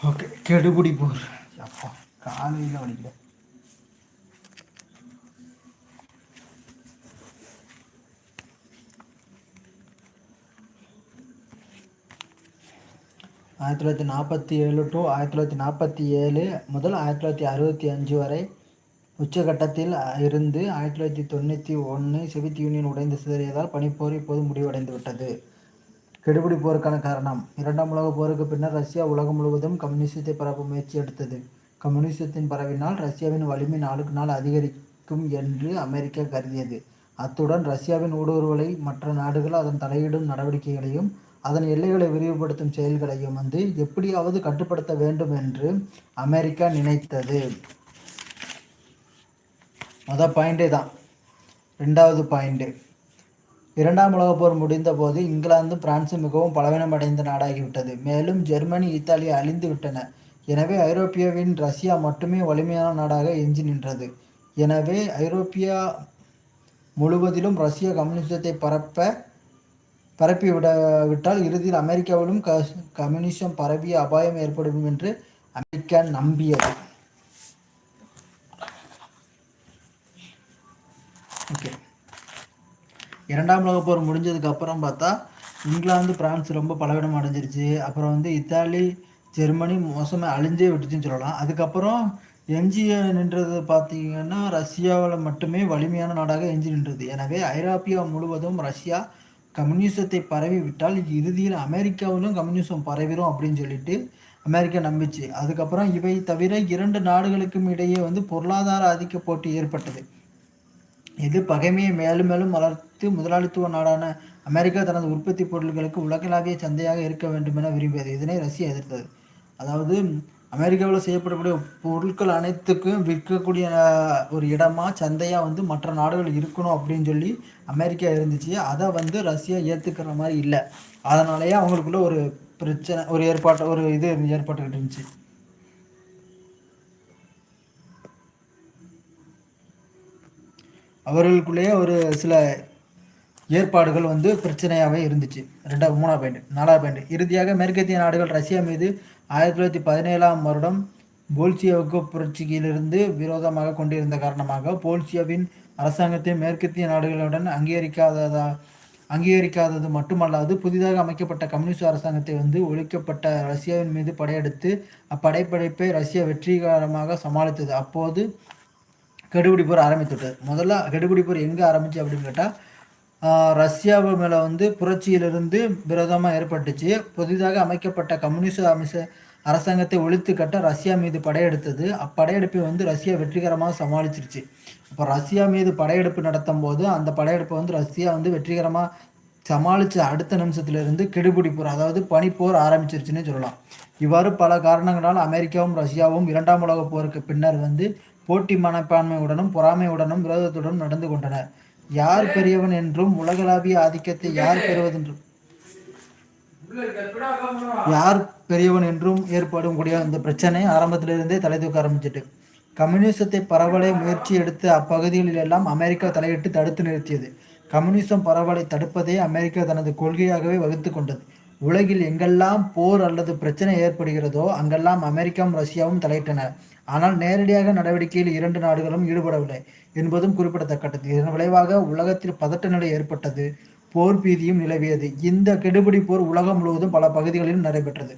Okay கெடுபிடி போர் அப்பா காலையில் வலிக்கல. ஆயிரத்தி தொள்ளாயிரத்தி நாற்பத்தி ஏழு டு ஆயிரத்தி தொள்ளாயிரத்தி நாற்பத்தி ஏழு முதல் ஆயிரத்தி தொள்ளாயிரத்தி அறுபத்தி அஞ்சு வரை உச்சகட்டத்தில் இருந்து ஆயிரத்தி தொள்ளாயிரத்தி தொண்ணூற்றி ஒன்று செவித் யூனியன் உடைந்து சிதறியதால் பனிப்போர் இப்போது முடிவடைந்து விட்டது கெடுபிடி போருக்கான காரணம். இரண்டாம் உலகப் போருக்கு பின்னர் ரஷ்யா உலகம் முழுவதும் கம்யூனிசத்தை பரப்ப முயற்சி எடுத்தது. கம்யூனிசத்தின் பரவினால் ரஷ்யாவின் வலிமை நாளுக்கு நாள் அதிகரிக்கும் என்று அமெரிக்கா கருதியது. அத்துடன் ரஷ்யாவின் ஊடுருவலை மற்ற நாடுகள் அதன் தலையிடும் நடவடிக்கைகளையும் அதன் எல்லைகளை விரிவுபடுத்தும் செயல்களையும் வந்து எப்படியாவது கட்டுப்படுத்த வேண்டும் என்று அமெரிக்கா நினைத்தது. மொதல் பாயிண்டே தான். ரெண்டாவது பாயிண்ட்டு இரண்டாம் உலகப் போர் முடிந்தபோது இங்கிலாந்து பிரான்சு மிகவும் பலவீனமடைந்த நாடாகிவிட்டது. மேலும் ஜெர்மனி இத்தாலி அழிந்து விட்டன. எனவே ஐரோப்பியாவின் ரஷ்யா மட்டுமே வலிமையான நாடாக எஞ்சி நின்றது. எனவே ஐரோப்பியா முழுவதிலும் ரஷ்ய கம்யூனிசத்தை பரப்ப பரப்பிவிட விட்டால் இறுதியில் அமெரிக்காவிலும் க கம்யூனிசம் பரவிய அபாயம் ஏற்படும் என்று அமெரிக்கா நம்பியது ஓகே இரண்டாம் உலக போர் முடிஞ்சதுக்கு அப்புறம் பார்த்தா இங்கிலாந்து பிரான்ஸ் ரொம்ப பலவீனம் அடைஞ்சிருச்சு. அப்புறம் வந்து இத்தாலி ஜெர்மனி மோசமாக அழிஞ்சே விட்டுச்சுன்னு சொல்லலாம். அதுக்கப்புறம் எஞ்சி நின்றது பார்த்தீங்கன்னா ரஷ்யாவில் மட்டுமே வலிமையான நாடாக எஞ்சி நின்றது. எனவே ஐரோப்பியா முழுவதும் ரஷ்யா கம்யூனிசத்தை பரவி விட்டால் இறுதியில் அமெரிக்காவிலும் கம்யூனிசம் பரவிடும் அப்படின்னு சொல்லிட்டு அமெரிக்கா நம்பிச்சு. அதுக்கப்புறம் இவை தவிர இரண்டு நாடுகளுக்கும் இடையே வந்து பொருளாதார ஆதிக்க போட்டி ஏற்பட்டது. இது பகைமையை மேலும் மேலும் வளர்த்து முதலாளித்துவ நாடான அமெரிக்கா தனது உற்பத்தி பொருட்களுக்கு உலகளாவிய சந்தையாக இருக்க வேண்டும் என விரும்பியது. இதனை ரஷ்யா எதிர்த்தது. அதாவது அமெரிக்காவில் செய்யப்படக்கூடிய பொருட்கள் அனைத்துக்கும் விற்கக்கூடிய ஒரு இடமா சந்தையாக வந்து மற்ற நாடுகள் இருக்கணும் அப்படின்னு சொல்லி அமெரிக்கா இருந்துச்சு. அதை வந்து ரஷ்யா ஏற்றுக்கிற மாதிரி இல்லை. அதனாலேயே அவங்களுக்குள்ள ஒரு பிரச்சனை ஒரு ஏற்பாட்டு ஒரு இது ஏற்பட்டுக்கிட்டு இருந்துச்சு. அவர்களுக்குள்ளேயே ஒரு சில ஏற்பாடுகள் வந்து பிரச்சனையாகவே இருந்துச்சு. ரெண்டாவது மூணாவது பாயிண்ட் நாலாவது பாயிண்ட் இறுதியாக மேற்கத்திய நாடுகள் ரஷ்யா மீது ஆயிரத்தி தொள்ளாயிரத்தி பதினேழாம் வருடம் போல்சியாவுக்கு புரட்சியிலிருந்து விரோதமாக கொண்டிருந்த காரணமாக போல்சியாவின் அரசாங்கத்தை மேற்கத்திய நாடுகளுடன் அங்கீகரிக்காததா அங்கீகரிக்காதது மட்டுமல்லாது புதிதாக அமைக்கப்பட்ட கம்யூனிஸ்ட் அரசாங்கத்தை வந்து ஒழிக்கப்பட்ட ரஷ்யாவின் மீது படையெடுத்து அப்படைப்படைப்பை ரஷ்யா வெற்றிகரமாக சமாளித்தது. அப்போது கெடுபிடி போர் ஆரம்பித்து முதல்ல கெடுபிடி போர் எங்கே ஆரம்பிச்சு அப்படின்னு கேட்டால் ரஷ்யாவு மேலே வந்து புரட்சியிலிருந்து விரோதமாக ஏற்பட்டுச்சு. புதிதாக அமைக்கப்பட்ட கம்யூனிஸ்ட் அமைச்ச அரசாங்கத்தை ஒழித்து கட்ட ரஷ்யா மீது படையெடுத்தது. அப்படையெடுப்பை வந்து ரஷ்யா வெற்றிகரமாக சமாளிச்சிருச்சு. அப்போ ரஷ்யா மீது படையெடுப்பு நடத்தும் போது அந்த படையெடுப்பை வந்து ரஷ்யா வந்து வெற்றிகரமாக சமாளித்த அடுத்த நிமிஷத்துலேருந்து கெடுபிடி போர் அதாவது பனிப்போர் ஆரம்பிச்சிருச்சுன்னு சொல்லலாம். இவ்வாறு பல காரணங்களால் அமெரிக்காவும் ரஷ்யாவும் இரண்டாம் உலக போருக்கு பின்னர் வந்து போட்டி மனப்பான்மையுடனும் பொறாமையுடனும் விரோதத்துடனும் நடந்து கொண்டனர் யார் பெரியவன் என்றும் உலகளாவிய ஆதிக்கத்தை யார் பெறுவதென்றும் யார் பெரியவன் என்றும் ஏற்படும் கூடிய அந்த பிரச்சனை ஆரம்பத்திலிருந்தே தலை தூக்க ஆரம்பிச்சிட்டு கம்யூனிசத்தை பரவலை முயற்சி எடுத்து அப்பகுதிகளில் எல்லாம் அமெரிக்கா தலையிட்டு தடுத்து நிறுத்தியது. கம்யூனிசம் பரவலை தடுப்பதே அமெரிக்கா தனது கொள்கையாகவே வகுத்து கொண்டது. உலகில் எங்கெல்லாம் போர் அல்லது பிரச்சனை ஏற்படுகிறதோ அங்கெல்லாம் அமெரிக்காவும் ரஷ்யாவும் தலையிட்டன. ஆனால் நேரடியாக நடவடிக்கையில் இரண்டு நாடுகளும் ஈடுபடவில்லை என்பதும் குறிப்பிடத்தக்கது. இதன் விளைவாக உலகத்தில் பதட்ட நிலை ஏற்பட்டது போர் பீதியும் நிலவியது. இந்த கெடுபிடி போர் உலகம் முழுவதும் பல பகுதிகளிலும் நடைபெற்றது.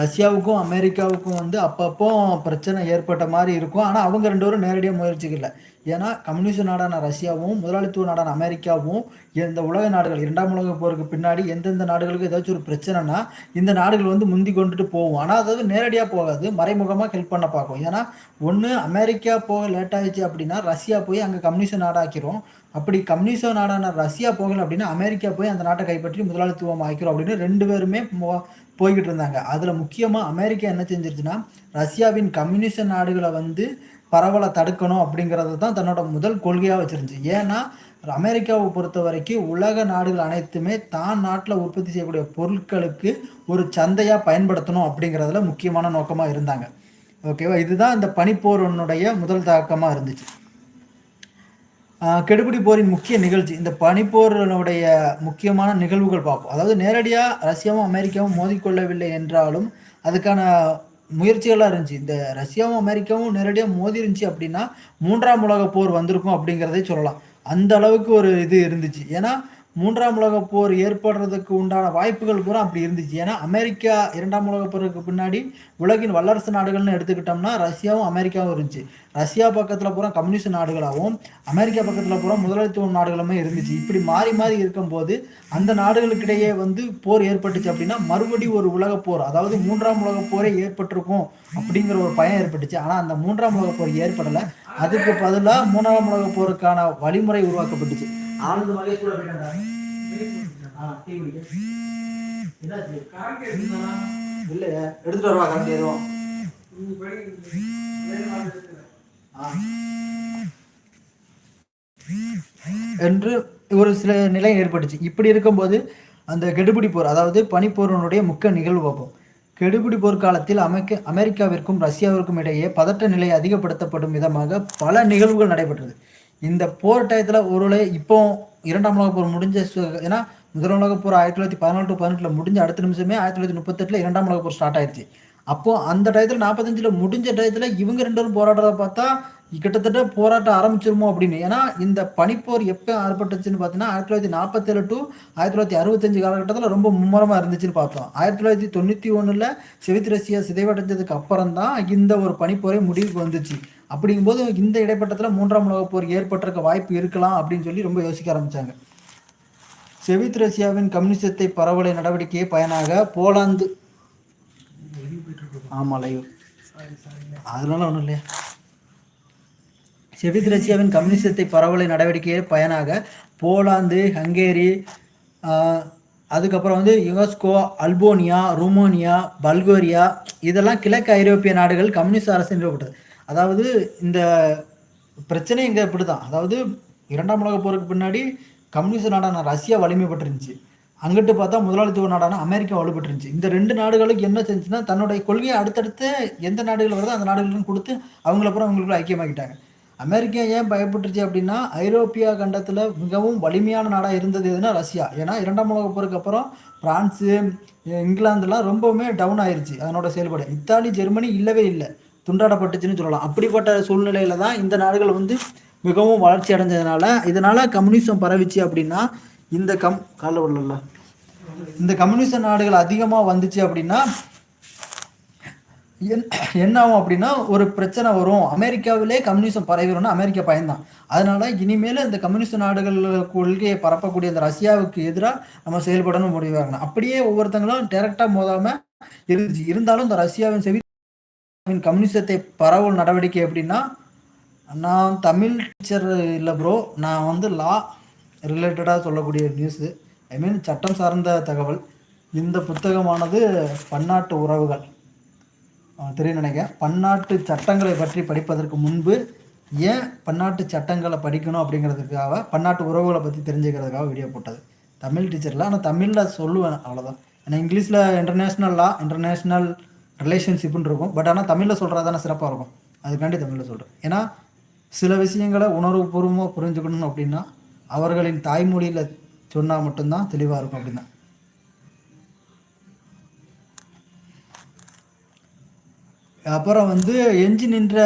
ரஷ்யாவுக்கும் அமெரிக்காவுக்கும் வந்து அப்பப்போ பிரச்சனை ஏற்பட்ட மாதிரி இருக்கும். ஆனால் அவங்க ரெண்டு பேரும் நேரடியாக முயற்சிக்கல. ஏன்னா கம்யூனிஸ்ட் நாடான ரஷ்யாவும் முதலாளித்துவ நாடான அமெரிக்காவும் இந்த உலக நாடுகள் இரண்டாம் உலக போருக்கு பின்னாடி எந்தெந்த நாடுகளுக்கு ஏதாச்சும் ஒரு பிரச்சனைனா இந்த நாடுகள் வந்து முந்தி கொண்டுட்டு போகும். ஆனால் அதாவது நேரடியாக போகாது மறைமுகமாக ஹெல்ப் பண்ண பார்க்கும். ஏன்னா ஒன்று அமெரிக்கா போக லேட் ஆயிடுச்சு அப்படின்னா ரஷ்யா போய் அங்கே கம்யூனிஸ்ட் நாடாக்கிறோம் அப்படி கம்யூனிஸ்ட் நாடான ரஷ்யா போகல அப்படின்னா அமெரிக்கா போய் அந்த நாட்டை கைப்பற்றி முதலாளித்துவம் ஆக்கிறோம் அப்படின்னு ரெண்டு பேருமே போய்கிட்டு இருந்தாங்க. அதில் முக்கியமாக அமெரிக்கா என்ன செஞ்சிருச்சுன்னா ரஷ்யாவின் கம்யூனிஸ்ட் நாடுகளை வந்து பரவலை தடுக்கணும் அப்படிங்கிறது தான் தன்னோட முதல் கொள்கையாக வச்சிருந்துச்சு. ஏன்னா அமெரிக்காவை பொறுத்த வரைக்கும் உலக நாடுகள் அனைத்துமே தான் நாட்டில் உற்பத்தி செய்யக்கூடிய பொருட்களுக்கு ஒரு சந்தையாக பயன்படுத்தணும் அப்படிங்கிறதுல முக்கியமான நோக்கமாக இருந்தாங்க. ஓகேவா? இதுதான் இந்த பனிப்போரனுடைய முதல் தாக்கமாக இருந்துச்சு. கெடுபிடி போரின் முக்கிய நிகழ்ச்சி. இந்த பனிப்போரனுடைய முக்கியமான நிகழ்வுகள் பார்ப்போம். அதாவது நேரடியாக ரஷ்யாவும் அமெரிக்காவும் மோதிக்கொள்ளவில்லை என்றாலும் அதுக்கான முயற்சிகள்லாம் இருந்துச்சு. இந்த ரஷ்யாவும் அமெரிக்காவும் நேரடியாக மோதி இருந்துச்சு அப்படின்னா மூன்றாம் உலக போர் வந்திருக்கும் அப்படிங்கிறதே சொல்லலாம். அந்த அளவுக்கு ஒரு இது இருந்துச்சு. ஏன்னா மூன்றாம் உலக போர் ஏற்படுறதுக்கு உண்டான வாய்ப்புகள் பூரா அப்படி இருந்துச்சு. ஏன்னா அமெரிக்கா இரண்டாம் உலக போருக்கு பின்னாடி உலகின் வல்லரசு நாடுகள்னு எடுத்துக்கிட்டோம்னா ரஷ்யாவும் அமெரிக்காவும் இருந்துச்சு. ரஷ்யா பக்கத்தில் பூரா கம்யூனிஸ்ட் நாடுகளாகவும் அமெரிக்கா பக்கத்தில் பூரா முதலாளித்துவ நாடுகளுமே இருந்துச்சு. இப்படி மாறி மாறி இருக்கும்போது அந்த நாடுகளுக்கிடையே வந்து போர் ஏற்பட்டுச்சு அப்படின்னா மறுபடியும் ஒரு உலக போர் அதாவது மூன்றாம் உலக போரே ஏற்பட்டிருக்கும் அப்படிங்கிற ஒரு பயம் ஏற்பட்டுச்சு. ஆனால் அந்த மூன்றாம் உலக போர் ஏற்படலை. அதுக்கு பதிலாக மூன்றாம் உலக போருக்கான வழிமுறை உருவாக்கப்பட்டுச்சு. ஆனந்த் மகேஷ் கூட போயிட்டாங்க ஆ டீ குடிக்க. என்னாச்சு? இல்லையா எடுத்துட்டு வருவா கரண்ட் எதுவும். என்று ஒரு சில நிலை ஏற்பட்டுச்சு. இப்படி இருக்கும்போது அந்த கெடுபிடி போர் அதாவது பனிப்போரனுடைய முக்கிய நிகழ்வு பார்ப்போம். கெடுபிடி போர் காலத்தில் அமெரிக்க அமெரிக்காவிற்கும் ரஷ்யாவிற்கும் இடையே பதட்ட நிலை அதிகப்படுத்தப்படும் விதமாக பல நிகழ்வுகள் நடைபெற்றது. இந்த போர் டயத்தில் ஒரு இப்போ இரண்டாம் உலக போர் முடிஞ்ச ஏன்னா முதல் உலக போர் ஆயிரத்தி தொள்ளாயிரத்தி பதினாலு டு பதினெட்டில் முடிஞ்ச அடுத்த நிமிஷமே ஆயிரத்தி தொள்ளாயிரத்தி முப்பத்தெட்டில் இரண்டாம் உலக போர் ஸ்டார்ட் ஆயிடுச்சு அப்போ அந்த டயத்தில் நாற்பத்தஞ்சில் முடிஞ்ச டயத்தில் இவங்க ரெண்டு பேரும் போராடுறத பார்த்தா கிட்டத்தட்ட போராட்டம் ஆரம்பிச்சிருமோ அப்படின்னு. ஏன்னா இந்த பனிப்போர் எப்போ ஏற்பட்டுச்சுன்னு பார்த்தீங்கன்னா ஆயிரத்தி தொள்ளாயிரத்தி நாற்பத்தேழு டு ஆயிரத்தி தொள்ளாயிரத்தி அறுபத்தஞ்சு காலகட்டத்தில் ரொம்ப மும்முரமாக இருந்துச்சுன்னு பார்த்தோம். ஆயிரத்தி தொள்ளாயிரத்தி தொண்ணூற்றி ஒன்றில் செவித் ரஷ்யா சிதைவடைஞ்சதுக்கு அப்புறம் தான் இந்த ஒரு பனிப்போரே முடிவுக்கு வந்துச்சு. அப்படிங்கும்போது இந்த இடைப்பட்டத்தில் மூன்றாம் உலகப் போர் ஏற்பட்டிருக்க வாய்ப்பு இருக்கலாம் அப்படின்னு சொல்லி ரொம்ப யோசிக்க ஆரம்பித்தாங்க செவித் ரஷ்யாவின் கம்யூனிசத்தை பரவலை நடவடிக்கையை பயனாக போலாந்து. ஆமாம் லைவ் அதனால ஒன்றும் இல்லையா? செவித் ரஷ்யாவின் கம்யூனிசத்தை பரவலை நடவடிக்கையை பயனாக போலாந்து ஹங்கேரி அதுக்கப்புறம் வந்து யுனெஸ்கோ அல்போனியா ருமோனியா பல்கோரியா இதெல்லாம் கிழக்கு ஐரோப்பிய நாடுகள் கம்யூனிஸ்ட் அரசு நிறுவப்பட்டது. அதாவது இந்த பிரச்சனை இங்கே இப்படி தான் அதாவது இரண்டாம் உலக போருக்கு பின்னாடி கம்யூனிஸ்ட் நாடான ரஷ்யா வலிமைப்பட்டிருந்துச்சு. அங்கிட்டு பார்த்தா முதலாளித்துவ நாடான அமெரிக்கா வலுப்பட்டுருந்துச்சு. இந்த ரெண்டு நாடுகளுக்கு என்ன செஞ்சுன்னா தன்னுடைய கொள்கையை அடுத்தடுத்து எந்த நாடுகள் வருதோ அந்த நாடுகளுக்கும் கொடுத்து அவங்கள அப்புறம் அவங்களுக்குள்ள ஐக்கியமாக்கிட்டாங்க. அமெரிக்கா ஏன் பயப்பட்டுருச்சு அப்படின்னா ஐரோப்பியா கண்டத்தில் மிகவும் வலிமையான நாடாக இருந்தது எதுனா ரஷ்யா. ஏன்னா இரண்டாம் உலக போருக்கு அப்புறம் பிரான்ஸு இங்கிலாந்துலாம் ரொம்பவுமே டவுன் ஆயிடுச்சு அதனோட செயல்பாடு. இத்தாலி ஜெர்மனி இல்லவே இல்லை. துண்டாடப்பட்டுச்சுன்னு சொல்லலாம். அப்படிப்பட்ட சூழ்நிலையில தான் இந்த நாடுகள் வந்து மிகவும் வளர்ச்சி அடைஞ்சதுனால இதனால கம்யூனிசம் பரவிச்சு அப்படின்னா இந்த கம் கால விடல இந்த கம்யூனிச நாடுகள் அதிகமாக வந்துச்சு அப்படின்னா என்- என்ன ஆகும் அப்படின்னா ஒரு பிரச்சனை வரும். அமெரிக்காவிலே கம்யூனிசம் பரவிடும்னு அமெரிக்கா பயந்தான். அதனால இனிமேல் இந்த கம்யூனிஸ்ட் நாடுகள் கொள்கையை பரப்பக்கூடிய இந்த ரஷ்யாவுக்கு எதிராக நம்ம செயல்படணும் முடிவாகணும் அப்படியே ஒவ்வொருத்தங்களும் டைரக்டாக மோதாம இருந்துச்சு இருந்தாலும் இந்த ரஷ்யாவின் செவி கம்யூனிசத்தை பரவல் நடவடிக்கை எப்படின்னா நான் தமிழ் டீச்சர் இல்லை ப்ரோ நான் வந்து லா ரிலேட்டடாக சொல்லக்கூடிய நியூஸு ஐ மீன் சட்டம் சார்ந்த தகவல். இந்த புத்தகமானது பன்னாட்டு உறவுகள். தெரியும் நினைக்கிறேன். பன்னாட்டு சட்டங்களை பற்றி படிப்பதற்கு முன்பு ஏன் பன்னாட்டு சட்டங்களை படிக்கணும் அப்படிங்கிறதுக்காக பன்னாட்டு உறவுகளை பற்றி தெரிஞ்சுக்கிறதுக்காக வீடியோ போட்டது. தமிழ் டீச்சரில் ஆனால் தமிழில் சொல்லுவேன் அவ்வளோதான் ஏன்னா இங்கிலீஷில் இன்டர்நேஷ்னல் லா இன்டர்நேஷ்னல் ரிலேஷன்ஷிப்புன்னு இருக்கும் பட் ஆனால் தமிழில் சொல்கிறது தானே சிறப்பாக இருக்கும். அதுக்காண்டி தமிழில் சொல்கிறேன் ஏன்னா சில விஷயங்களை உணர்வுபூர்வமாக புரிஞ்சுக்கணும் அப்படின்னா அவர்களின் தாய்மொழியில் சொன்னால் மட்டும்தான் தெளிவாக இருக்கும் அப்படின்னா. அப்புறம் வந்து எஞ்சி நின்ற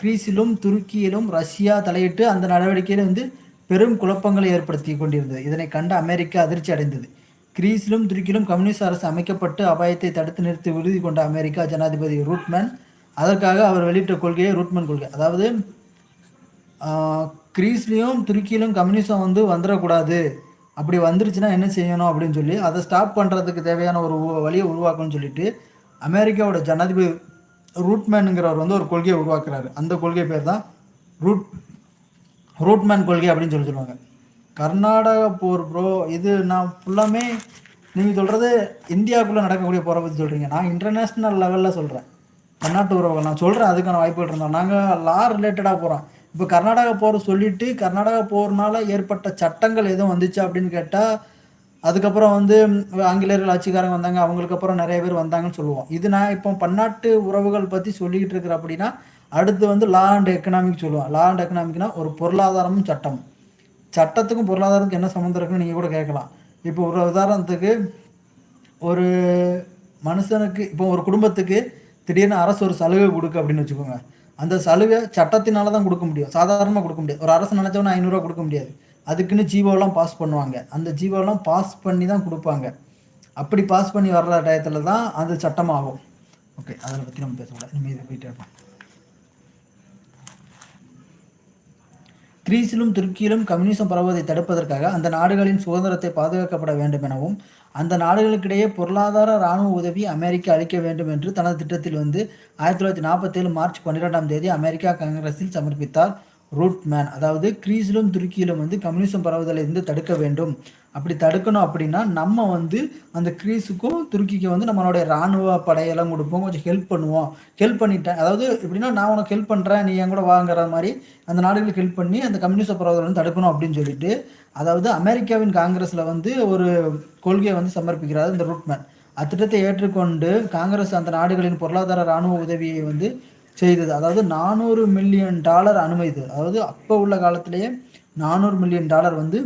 கிரீஸிலும் துருக்கியிலும் ரஷ்யா தலையிட்டு அந்த நடவடிக்கையில் வந்து பெரும் குழப்பங்களை ஏற்படுத்தி கொண்டிருந்தது. இதனை கண்ட அமெரிக்கா அதிர்ச்சி அடைந்தது. கிரீஸிலும் துருக்கியிலும் கம்யூனிஸ்ட் அரசு அமைக்கப்பட்டு அபாயத்தை தடுத்து நிறுத்தி உறுதி கொண்ட அமெரிக்கா ஜனாதிபதி ரூட்மேன். அதற்காக அவர் வெளியிட்ட கொள்கையை ரூட்மேன் கொள்கை. அதாவது கிரீஸ்லேயும் துருக்கியிலும் கம்யூனிசம் வந்து வந்துடக்கூடாது. அப்படி வந்துருச்சுன்னா என்ன செய்யணும் அப்படின்னு சொல்லி அதை ஸ்டாப் பண்ணுறதுக்கு தேவையான ஒரு வழியை உருவாக்கணும்னு சொல்லிட்டு அமெரிக்காவோட ஜனாதிபதி ரூட்மேனுங்கிறவர் வந்து ஒரு கொள்கையை உருவாக்குறாரு. அந்த கொள்கை பேர் தான் ரூட் ரூட்மேன் கொள்கை அப்படின்னு சொல்லி சொல்லுவாங்க. கர்நாடக போர் ப்ரோ இது நான் ஃபுல்லாமே நீங்கள் சொல்கிறது இந்தியாவுக்குள்ளே நடக்கக்கூடிய போரை பற்றி சொல்கிறீங்க நான் இன்டர்நேஷ்னல் லெவலில் சொல்கிறேன் பன்னாட்டு உறவுகள். நான் சொல்கிறேன் அதுக்கான வாய்ப்புகள் இருந்தோம் நாங்கள் லா ரிலேட்டடாக போகிறோம் இப்போ கர்நாடகா போர் சொல்லிவிட்டு கர்நாடகா போர்னால் ஏற்பட்ட சட்டங்கள் எதுவும் வந்துச்சு அப்படின்னு கேட்டால் அதுக்கப்புறம் வந்து ஆங்கிலேயர்கள் ஆட்சிக்காரங்க வந்தாங்க. அவங்களுக்கு அப்புறம் நிறைய பேர் வந்தாங்கன்னு சொல்லுவோம். இது நான் இப்போ பன்னாட்டு உறவுகள் பற்றி சொல்லிக்கிட்டு இருக்கிற அப்படின்னா அடுத்து வந்து லா அண்ட் எக்கனாமிக் சொல்லுவோம். லா அண்ட் எக்கனாமிக்னா ஒரு பொருளாதாரமும் சட்டம் சட்டத்துக்கும் பொருளாதாரத்துக்கும் என்ன சம்மந்தம் இருக்குன்னு நீங்கள் கூட கேட்கலாம். இப்போ ஒரு உதாரணத்துக்கு ஒரு மனுஷனுக்கு இப்போ ஒரு குடும்பத்துக்கு திடீர்னு அரசு ஒரு சலுகை கொடுக்கு அப்படின்னு வச்சுக்கோங்க. அந்த சலுகை சட்டத்தினால தான் கொடுக்க முடியும். சாதாரணமாக கொடுக்க முடியாது. ஒரு அரசு நினச்சவொன்னே ஐநூறுரூவா கொடுக்க முடியாது. அதுக்குன்னு ஜீவோலாம் பாஸ் பண்ணுவாங்க. அந்த ஜீவோலாம் பாஸ் பண்ணி தான் கொடுப்பாங்க. அப்படி பாஸ் பண்ணி வர்ற டயத்தில் தான் அது சட்டமாகும். ஓகே அதை பற்றி நம்ம பேசக்கூடாது இனிமேல் இது போயிட்டே இருப்போம். கிரீஸிலும் துருக்கியிலும் கம்யூனிசம் பரவுவதை தடுப்பதற்காக அந்த நாடுகளின் சுதந்திரத்தை பாதுகாக்கப்பட வேண்டும் எனவும் அந்த நாடுகளுக்கிடையே பொருளாதார இராணுவ உதவி அமெரிக்கா அளிக்க வேண்டும் என்று தனது திட்டத்தில் வந்து ஆயிரத்தி தொள்ளாயிரத்தி நாற்பத்தேழு மார்ச் பன்னிரெண்டாம் தேதி அமெரிக்கா காங்கிரஸில் சமர்ப்பித்தார். ரூட்மேன் அதாவது கிரீஸிலும் துருக்கியிலும் வந்து கம்யூனிசம் பரவுதலை இருந்து தடுக்க வேண்டும். அப்படி தடுக்கணும் அப்படின்னா நம்ம வந்து அந்த கிரீஸுக்கும் துருக்கிக்கும் வந்து நம்மளுடைய இராணுவ படையெல்லாம் கொடுப்போம். கொஞ்சம் ஹெல்ப் பண்ணுவோம். ஹெல்ப் பண்ணிட்டேன். அதாவது எப்படின்னா நான் உனக்கு ஹெல்ப் பண்ணுறேன் நீ என் கூட வாங்குற மாதிரி அந்த நாடுகளுக்கு ஹெல்ப் பண்ணி அந்த கம்யூனிஸ்ட் பரவுதலை வந்து தடுக்கணும் அப்படின்னு சொல்லிட்டு அதாவது அமெரிக்காவின் காங்கிரஸில் வந்து ஒரு கொள்கையை வந்து சமர்ப்பிக்கிறார் இந்த ரூட்மேன் அத்திட்டத்தை ஏற்றுக்கொண்டு காங்கிரஸ் அந்த நாடுகளின் பொருளாதார இராணுவ உதவியை வந்து செய்தது. அதாவது நானூறு மில்லியன் டாலர் அனுமதித்தது. அதாவது அப்போ உள்ள காலத்திலேயே நானூறு மில்லியன் டாலர் வந்து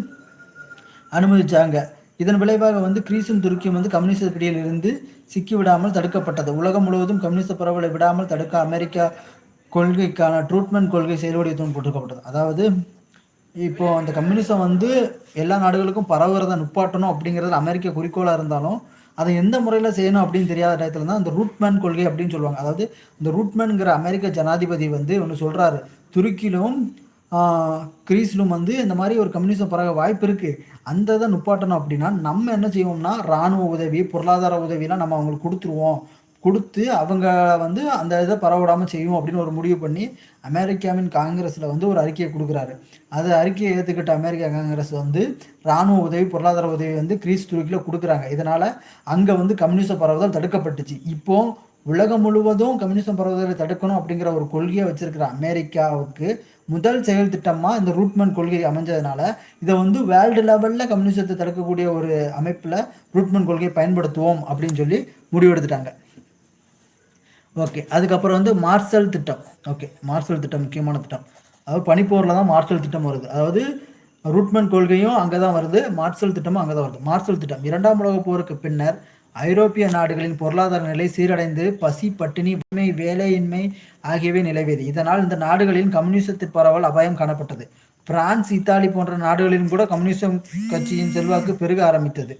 அனுமதிச்சாங்க. இதன் விளைவாக வந்து கிரீஸும் துருக்கியும் வந்து கம்யூனிஸ்ட் பிடியில் இருந்து சிக்கி விடாமல் தடுக்கப்பட்டது. உலகம் முழுவதும் கம்யூனிஸ்ட் பரவலை விடாமல் தடுக்க அமெரிக்கா கொள்கைக்கான ட்ரூட்மெண்ட் கொள்கை செயல்படுத்தவும் போட்டிருக்கப்பட்டது. அதாவது இப்போ அந்த கம்யூனிசம் வந்து எல்லா நாடுகளுக்கும் பரவுறதை நுப்பாட்டணும் அப்படிங்கிறது அமெரிக்க குறிக்கோளாக இருந்தாலும் அதை எந்த முறையில் செய்யணும் அப்படின்னு தெரியாத டயத்தில் தான் அந்த ரூட்மேன் கொள்கை அப்படின்னு சொல்லுவாங்க. அதாவது இந்த ரூட்மேனுங்கிற அமெரிக்க ஜனாதிபதி வந்து ஒன்று சொல்கிறாரு துருக்கியிலும் கிரீஸ்லும் வந்து இந்த மாதிரி ஒரு கம்யூனிசம் பரவ வாய்ப்பு இருக்குது அந்த இதை நுப்பாட்டணும் அப்படின்னா நம்ம என்ன செய்வோம்னா இராணுவ உதவி பொருளாதார உதவிலாம் நம்ம அவங்களுக்கு கொடுத்துருவோம். கொடுத்து அவங்க வந்து அந்த இதை பரவிடாமல் செய்யும் அப்படின்னு ஒரு முடிவு பண்ணி அமெரிக்காவின் காங்கிரஸில் வந்து ஒரு அறிக்கையை கொடுக்குறாரு. அது அறிக்கையை ஏற்றுக்கிட்ட அமெரிக்கா காங்கிரஸ் வந்து இராணுவ உதவி பொருளாதார உதவி வந்து கிரீஸ் துருக்கியில் கொடுக்குறாங்க. இதனால் அங்கே வந்து கம்யூனிச பரவுதல் தடுக்கப்பட்டுச்சு. இப்போ உலகம் முழுவதும் கம்யூனிசம் பரவுதலை தடுக்கணும் அப்படிங்கிற ஒரு கொள்கையை வச்சிருக்கிற அமெரிக்காவுக்கு முதல் செயல் திட்டமாக இந்த ரூட்மன் கொள்கை அமைஞ்சதுனால இதை வந்து வேர்ல்டு லெவலில் கம்யூனிசத்தை தடுக்கக்கூடிய ஒரு அமைப்பில் ரூட்மன் கொள்கையை பயன்படுத்துவோம் அப்படின்னு சொல்லி முடிவெடுத்துட்டாங்க. ஓகே அதுக்கப்புறம் வந்து மார்சல் திட்டம். ஓகே மார்சல் திட்டம் முக்கியமான திட்டம். அதாவது பனிப்போரில் தான் மார்சல் திட்டம் வருது. அதாவது ரூட்மன் கொள்கையும் அங்கே தான் வருது மார்சல் திட்டமும் அங்கே தான் வருது. மார்சல் திட்டம் இரண்டாம் உலகப் போருக்கு பின்னர் ஐரோப்பிய நாடுகளின் பொருளாதார நிலை சீரடைந்து பசி பட்டினி உண்மை வேலையின்மை ஆகியவை நிலவியது. இதனால் இந்த நாடுகளின் கம்யூனிசத்தின் பரவல் அபாயம் காணப்பட்டது. பிரான்ஸ் இத்தாலி போன்ற நாடுகளிலும் கூட கம்யூனிசம் கட்சியின் செல்வாக்கு பெருக ஆரம்பித்தது.